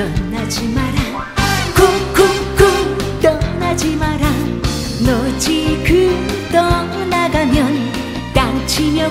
떠나지 마라. 쿵쿵쿵 떠나지 마라. 너 지금 떠나가면 땅치며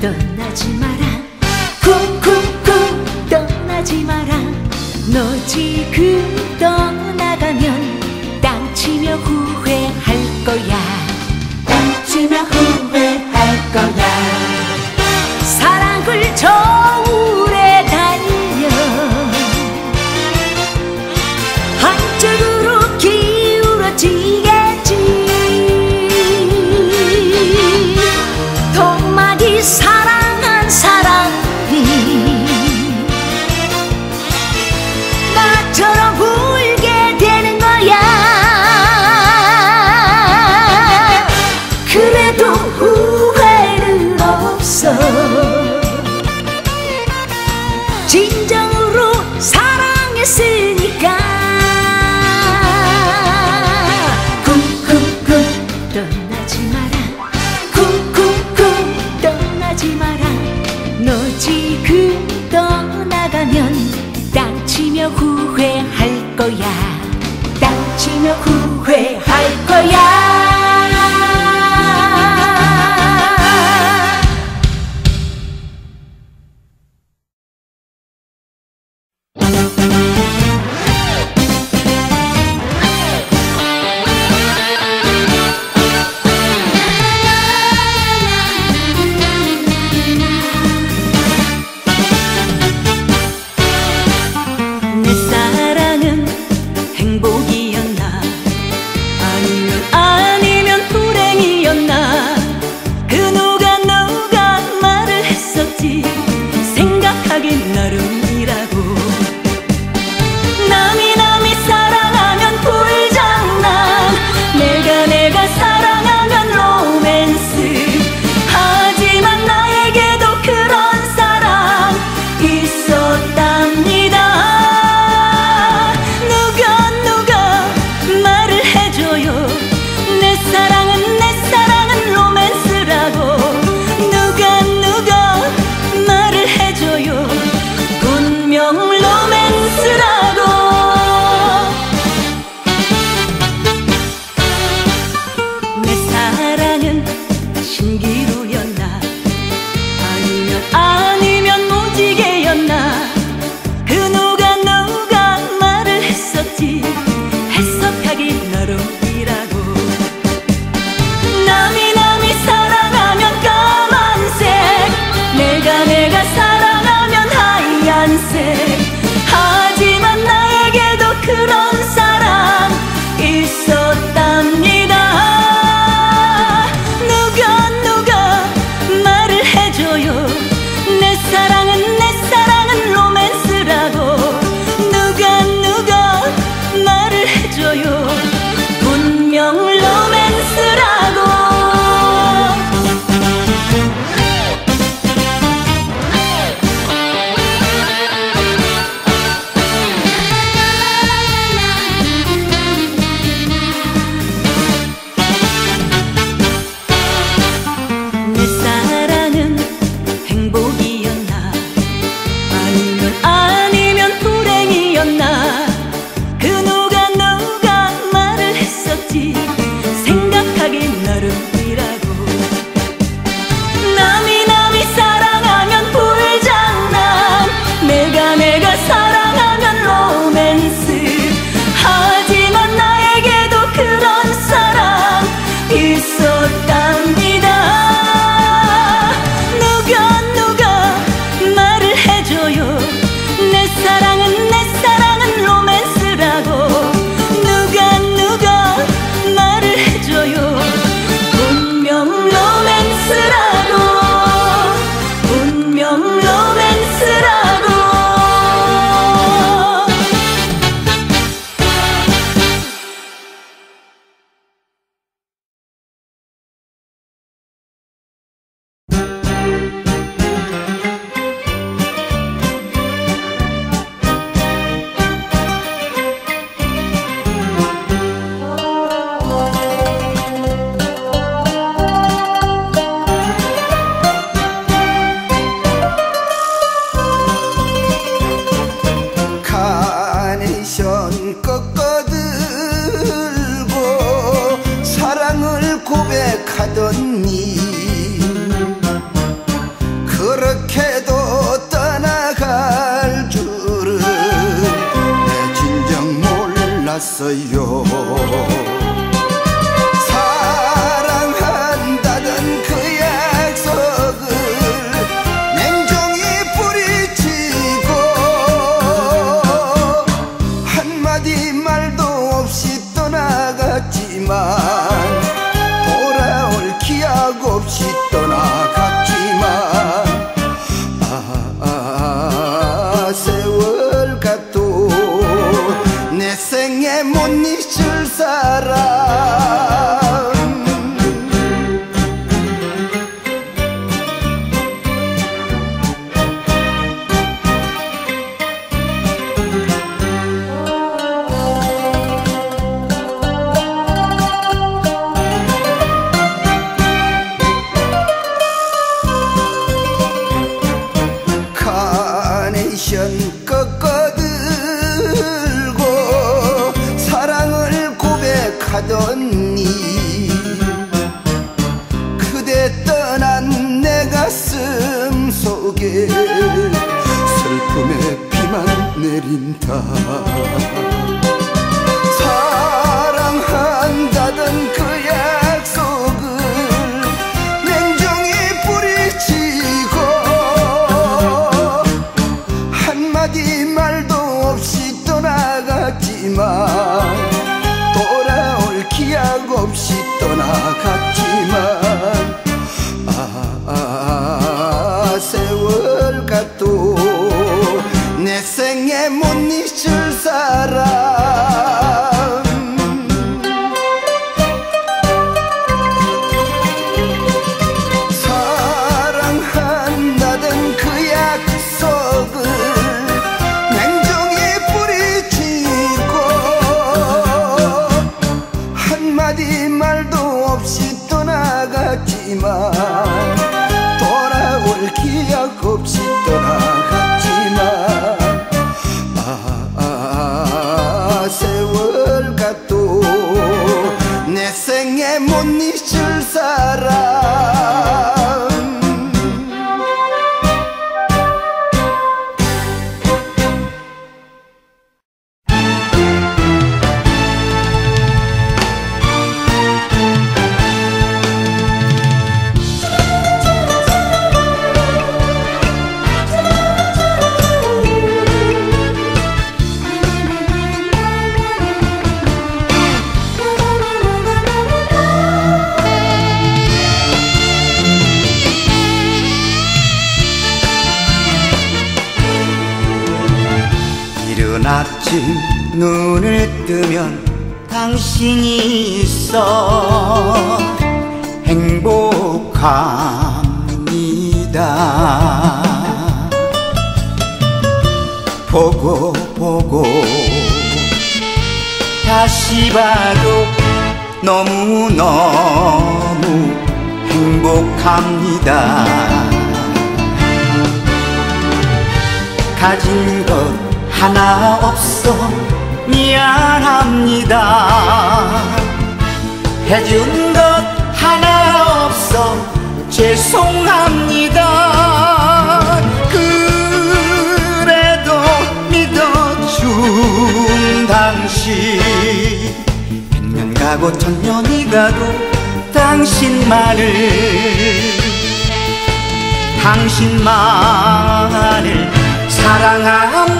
떠나지 마라. Yes. 거야. 땅치며 후회할 거야. I 朝よ。 내 생에 못 잊을 사람 내린다 사랑한다던 그 약속을 냉정히 뿌리치고 한마디 말도 없이 떠나갔지만 돌아올 기약 없이 떠나갔지 떠 눈을 뜨면 당신이 있어. 행복합니다. 보고 보고. 다시 봐도 너무너무 행복합니다. 가진 것 하나 없어. 미안합니다. 해준 것 하나 없어. 죄송합니다. 그래도 믿어준 당신. 백년 가고 천년이 가도 당신만을 당신만을 사랑합니다.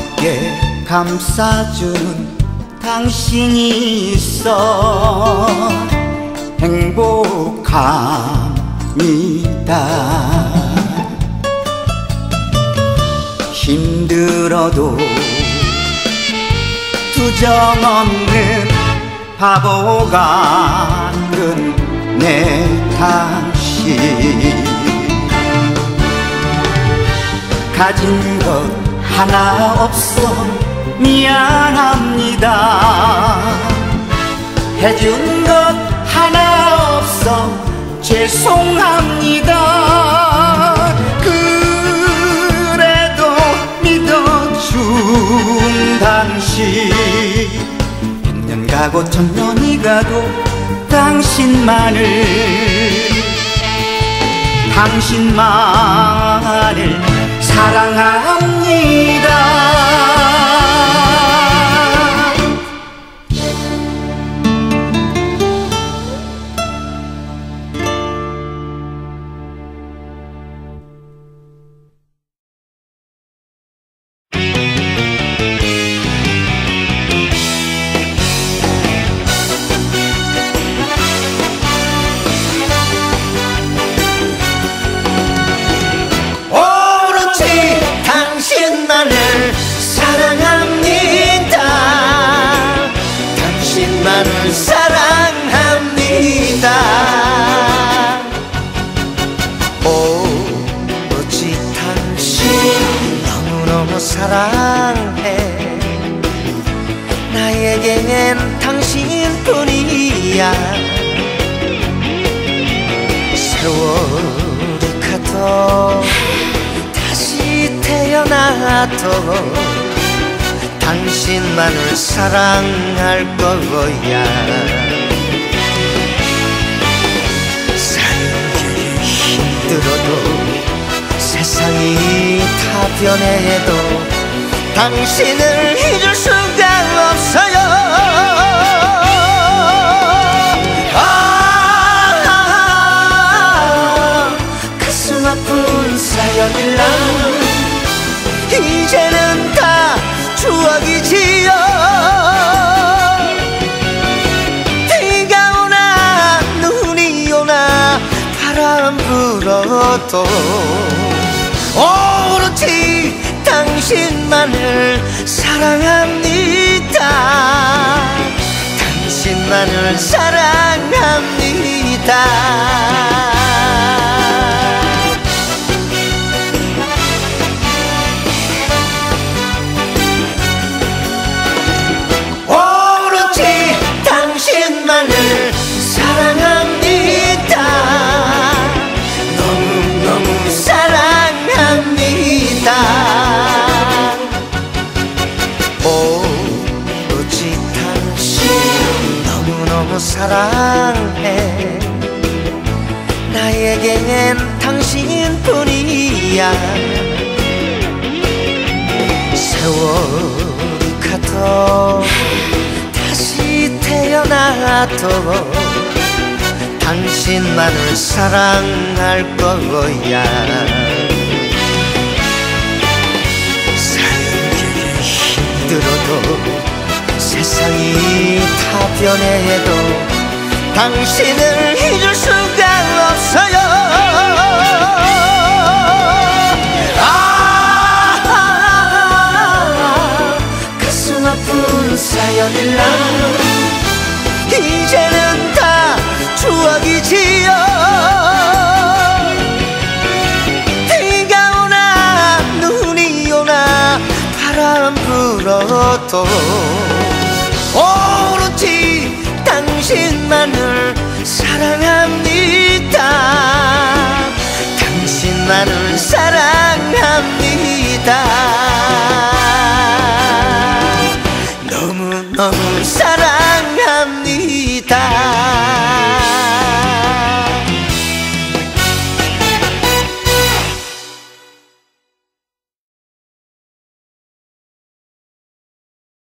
어깨 감싸주는 당신이 있어. 행복합니다. 힘들어도 투정없는 바보 같은 내 당신. 가진 것 하나 없어. 미안합니다. 해준 것 하나 없어. 죄송합니다. 그래도 믿어준 당신. 백년 가고 천년이 가도 당신만을 당신만을 사랑합니다 사랑해. 나에겐 당신뿐이야. 세월이 가도 다시 태어나도 당신만을 사랑할 거야. 게 힘들어도 세상이 다 변해도 당신을 잊을 수가 없어요. 아, 가슴 아픈 사연일라 이제는 다 추억이지요 비가 오나 눈이 오나 바람 불어도 오로지 당신만을 사랑합니다. 당신만을 사랑합니다 사랑해. 나에겐 당신뿐이야. 세월이 가도 다시 태어나도 당신만을 사랑할 거야. 사는 게 힘들어도 세상이 다 변해도 당신을 잊을 수가 없어요. 아 가슴 아픈 사연일라 이제는 다 추억이지요 비가 오나 눈이 오나 바람 불어도 당신만을 사랑합니다. 당신만을 사랑합니다. 너무너무 사랑합니다